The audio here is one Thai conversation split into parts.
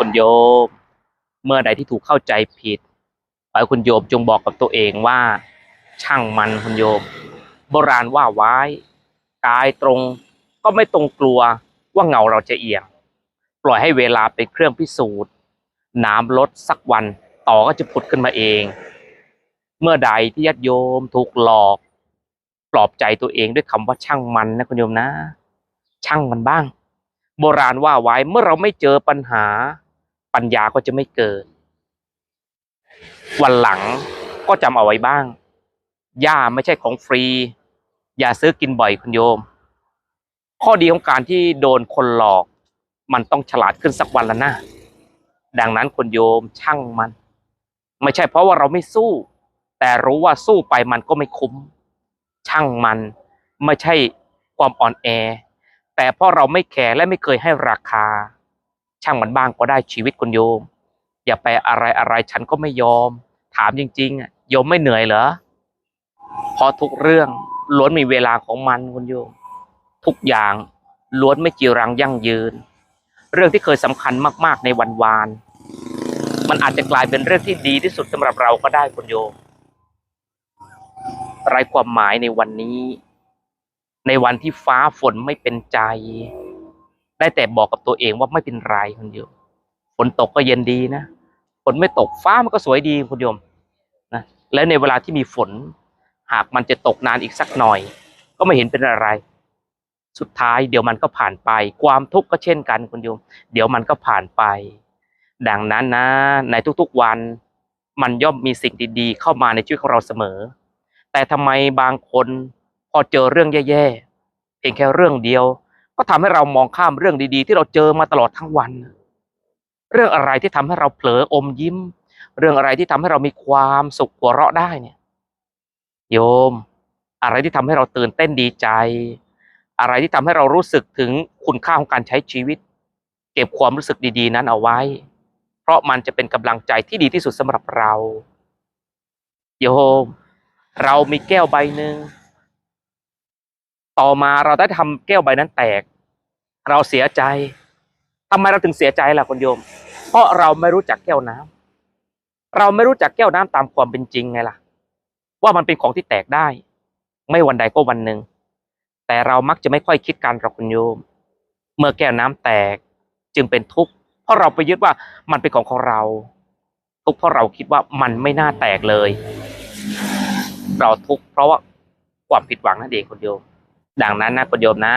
คุณโยม เมื่อใดที่ถูกเข้าใจผิดขอให้คุณโยมจงบอกกับตัวเองว่า ช่างมันคุณโยม โบราณว่าไว้กายตรงก็ไม่ตรงกลัวว่าเงาเราจะเอียง ปล่อยให้เวลาเป็นเครื่องพิสูจน์น้ำลดสักวันต่อก็จะผุดขึ้นมาเอง เมื่อใดที่ญาติโยมถูกหลอก ปลอบใจตัวเองด้วยคำว่าช่างมันนะคุณโยมนะ ช่างมันบ้าง โบราณว่าไว้เมื่อเราไม่เจอปัญหา ปัญญาก็จะไม่เกิด วันหลังก็จำเอาไว้บ้างย่าไม่ใช่ของฟรี อย่าซื้อกินบ่อยคุณโยม ข้อดีของการที่โดนคนหลอก มันต้องฉลาดขึ้นสักวันละนะดังนั้นคุณโยมช่างมัน ไม่ใช่เพราะว่าเราไม่สู้ แต่รู้ว่าสู้ไปมันก็ไม่คุ้ม ช่างมัน ไม่ใช่ความอ่อนแอ แต่เพราะเราไม่แคร์และไม่เคยให้ราคา ช่างมันบ้างก็ได้ชีวิตคุณโยม อย่าไปอะไรอะไรฉันก็ไม่ยอม ถามจริงๆโยมไม่เหนื่อยเหรอเพราะทุกเรื่องล้วนมีเวลาของมันคุณโยม ทุกอย่างล้วนไม่จีรังยั่งยืน เรื่องที่เคยสำคัญมากๆในวันวาน มันอาจจะกลายเป็นเรื่องที่ดีที่สุดสำหรับเราก็ได้คุณโยมไรความหมายในวันนี้ ในวันที่ฟ้าฝนไม่เป็นใจ ได้แต่บอกกับตัวเองว่าไม่เป็นไรคุณโยมฝนตกก็เย็นดีนะฝนไม่ตกฟ้ามันก็สวยดีคุณโยมนะและในเวลาที่มีฝน หากมันจะตกนานอีกสักหน่อย ก็ไม่เห็นเป็นอะไร สุดท้ายเดี๋ยวมันก็ผ่านไป ความทุกข์ก็เช่นกันคุณโยม เดี๋ยวมันก็ผ่านไป ดังนั้นนะ ในทุกๆวัน มันย่อมมีสิ่งดีๆ เข้ามาในชีวิตของเราเสมอ แต่ทำไมบางคนพอเจอเรื่องแย่ๆเพียงแค่เรื่องเดียว ก็ทำให้เรามองข้ามเรื่องดีๆ ที่เราเจอมาตลอดทั้งวัน เรื่องอะไรที่ทำให้เราเผลออมยิ้ม เรื่องอะไรที่ทำให้เรามีความสุขหัวเราะได้เนี่ย โยม อะไรที่ทำให้เราตื่นเต้นดีใจ อะไรที่ทำให้เรารู้สึกถึงคุณค่าของการใช้ชีวิต เก็บความรู้สึกดีๆ นั้นเอาไว้ เพราะมันจะเป็นกำลังใจที่ดีที่สุดสำหรับเรา โยม เรามีแก้วใบหนึ่ง ต่อมาเราได้ทำแก้วใบนั้นแตก เราเสียใจทำไมเราถึงเสียใจล่ะคุณโยม เพราะเราไม่รู้จักแก้วน้ำเราไม่รู้จักแก้วน้ำตามความเป็นจริงไงล่ะ ว่ามันเป็นของที่แตกได้ ไม่วันใดก็วันหนึ่ง แต่เรามักจะไม่ค่อยคิดกันหรอกคุณโยม เมื่อแก้วน้ำแตกจึงเป็นทุกข์ เพราะเราไปยึดว่ามันเป็นของของเรา ทุกข์เพราะเราคิดว่ามันไม่น่าแตกเลย เราทุกข์เพราะว่าความผิดหวังนั่นเองคุณโยม ดังนั้นนะคุณโยมนะ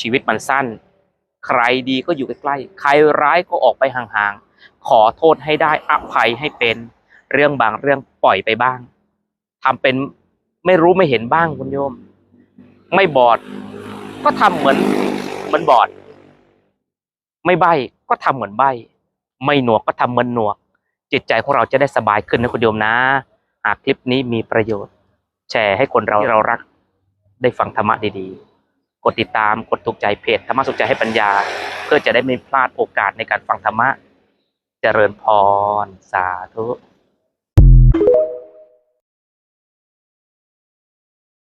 ชีวิตมันสั้น ใครดีก็อยู่ใกล้ๆใครร้ายก็ออกไปห่างๆขอโทษให้ได้อภัยให้เป็น เรื่องบางเรื่องปล่อยไปบ้างทำเป็นไม่รู้ไม่เห็นบ้างคุณโยม ไม่บอด ก็ทำเหมือนเหมือนบอด ไม่ใบก็ทำเหมือนใบไม่หนวกก็ทำเหมือนหนวก จิตใจของเราจะได้สบายขึ้นนะคุณโยมนะ หากคลิปนี้มีประโยชน์ แชร์ให้คนเราที่เรารัก ได้ฟังธรรมะดีๆ กดติดตามกดถูกใจเพจธรรมะสุขใจให้ปัญญา เพื่อจะได้ไม่พลาดโอกาสในการฟังธรรมะ เจริญพร สาธุ